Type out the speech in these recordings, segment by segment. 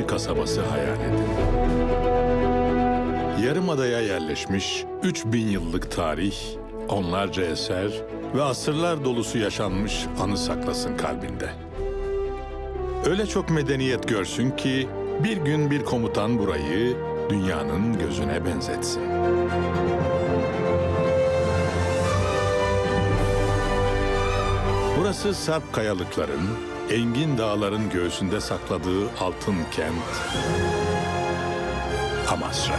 kasabası hayal edin. Yarımada'ya yerleşmiş 3000 yıllık tarih, onlarca eser ve asırlar dolusu yaşanmış anı saklasın kalbinde. Öyle çok medeniyet görsün ki bir gün bir komutan burayı dünyanın gözüne benzetsin. Burası sarp kayalıkların, engin dağların göğsünde sakladığı altın kent Amasra.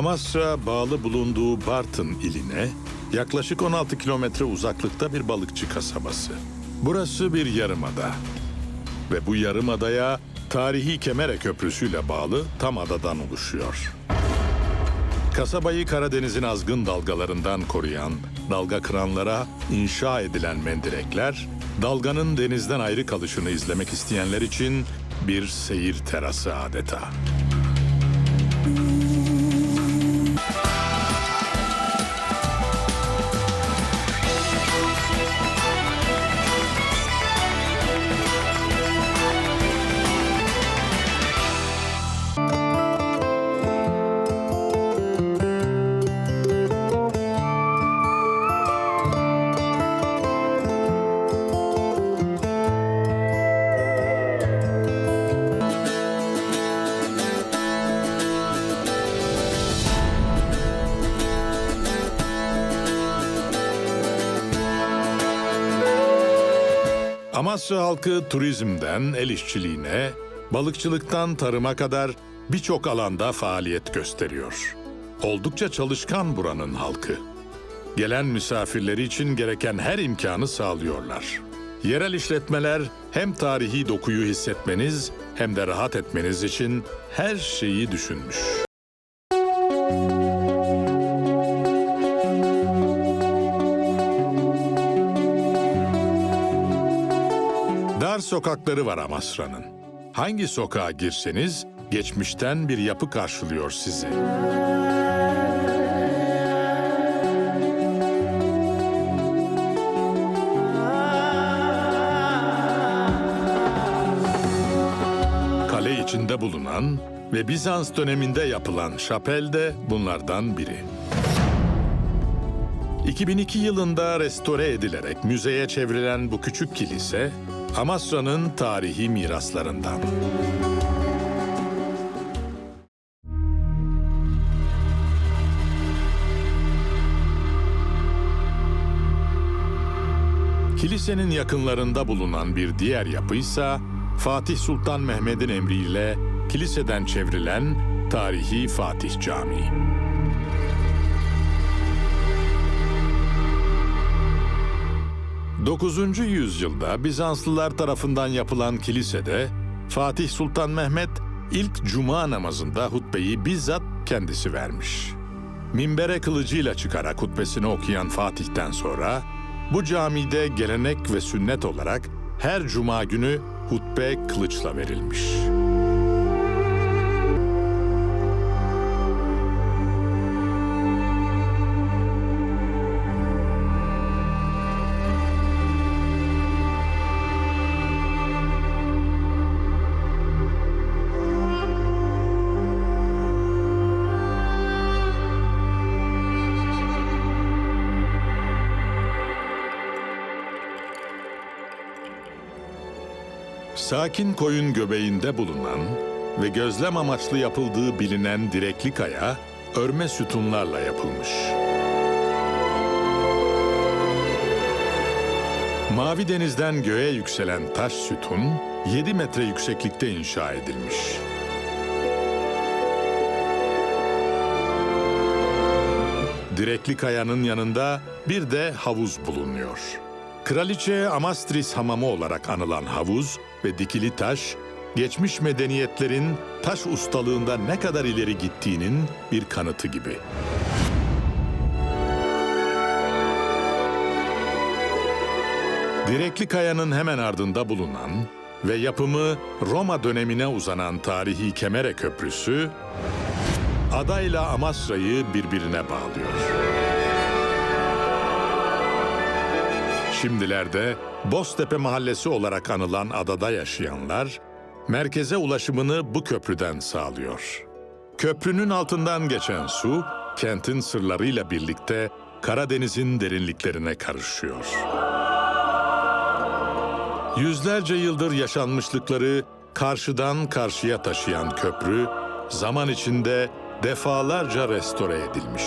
Amasra bağlı bulunduğu Bartın iline yaklaşık 16 kilometre uzaklıkta bir balıkçı kasabası. Burası bir yarımada ve bu yarımadaya tarihi Kemere Köprüsü ile bağlı tam adadan oluşuyor. Kasabayı Karadeniz'in azgın dalgalarından koruyan dalga kıranlara inşa edilen mendirekler, dalganın denizden ayrı kalışını izlemek isteyenler için bir seyir terası adeta. Amasya halkı turizmden el işçiliğine, balıkçılıktan tarıma kadar birçok alanda faaliyet gösteriyor. Oldukça çalışkan buranın halkı. Gelen misafirleri için gereken her imkanı sağlıyorlar. Yerel işletmeler hem tarihi dokuyu hissetmeniz hem de rahat etmeniz için her şeyi düşünmüş. Sokakları var Amasra'nın. Hangi sokağa girseniz geçmişten bir yapı karşılıyor sizi. Kale içinde bulunan ve Bizans döneminde yapılan şapel de bunlardan biri. 2002 yılında restore edilerek müzeye çevrilen bu küçük kilise, Amasra'nın tarihi miraslarından. Kilisenin yakınlarında bulunan bir diğer yapıysa Fatih Sultan Mehmet'in emriyle kiliseden çevrilen tarihi Fatih Camii. 9. yüzyılda Bizanslılar tarafından yapılan kilisede Fatih Sultan Mehmet ilk cuma namazında hutbeyi bizzat kendisi vermiş. Minbere kılıcıyla çıkarak hutbesini okuyan Fatih'ten sonra bu camide gelenek ve sünnet olarak her cuma günü hutbe kılıçla verilmiş. Sakin koyun göbeğinde bulunan ve gözlem amaçlı yapıldığı bilinen direkli kaya, örme sütunlarla yapılmış. Mavi denizden göğe yükselen taş sütun, 7 metre yükseklikte inşa edilmiş. Direkli kayanın yanında bir de havuz bulunuyor. Kraliçe Amastris hamamı olarak anılan havuz ve dikili taş, geçmiş medeniyetlerin taş ustalığında ne kadar ileri gittiğinin bir kanıtı gibi. Direkli Kaya'nın hemen ardında bulunan ve yapımı Roma dönemine uzanan tarihi Kemere Köprüsü, adayla Amasra'yı birbirine bağlıyor. Şimdilerde Boztepe Mahallesi olarak anılan adada yaşayanlar, merkeze ulaşımını bu köprüden sağlıyor. Köprünün altından geçen su, kentin sırlarıyla birlikte Karadeniz'in derinliklerine karışıyor. Yüzlerce yıldır yaşanmışlıkları karşıdan karşıya taşıyan köprü, zaman içinde defalarca restore edilmiş.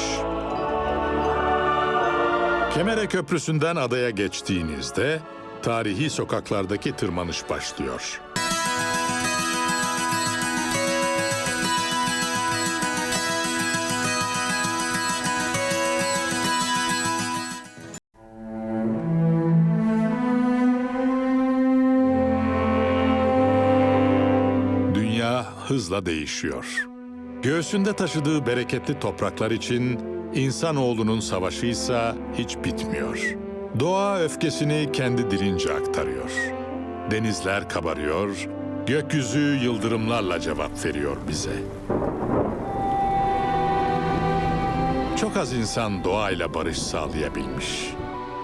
Kemere Köprüsü'nden adaya geçtiğinizde tarihi sokaklardaki tırmanış başlıyor. Dünya hızla değişiyor. Göğsünde taşıdığı bereketli topraklar için insanoğlunun savaşıysa hiç bitmiyor. Doğa öfkesini kendi dilince aktarıyor. Denizler kabarıyor, gökyüzü yıldırımlarla cevap veriyor bize. Çok az insan doğayla barış sağlayabilmiş.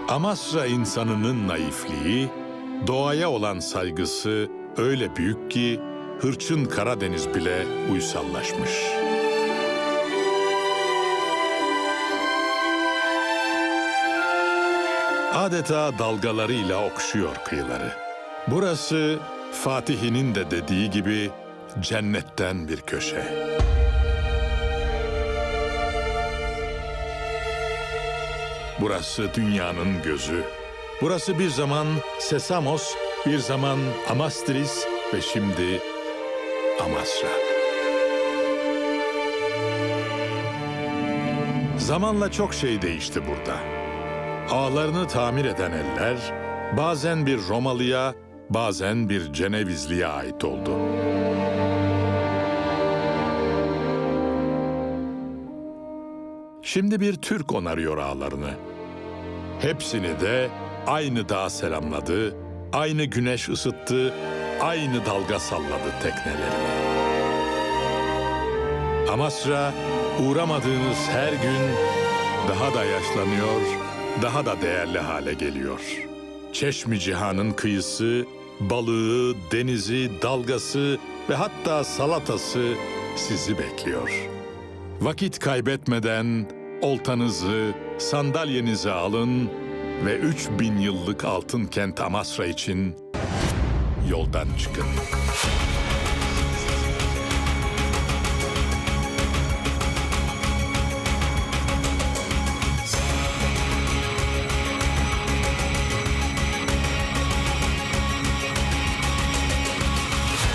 Amasra insanının naifliği, doğaya olan saygısı öyle büyük ki hırçın Karadeniz bile uysallaşmış. Adeta dalgalarıyla okşuyor kıyıları. Burası Fatih'inin de dediği gibi cennetten bir köşe. Burası dünyanın gözü. Burası bir zaman Sesamos, bir zaman Amastris ve şimdi Amasra. Zamanla çok şey değişti burada. Ağlarını tamir eden eller bazen bir Romalıya, bazen bir Cenevizliye ait oldu. Şimdi bir Türk onarıyor ağlarını. Hepsini de aynı dağ selamladı, aynı güneş ısıttı, aynı dalga salladı teknelerine. Amasra uğramadığınız her gün daha da yaşlanıyor, daha da değerli hale geliyor. Çeşmi cihanın kıyısı, balığı, denizi, dalgası ve hatta salatası sizi bekliyor. Vakit kaybetmeden oltanızı, sandalyenizi alın ve 3000 yıllık altın kent Amasra için yoldan çıkın.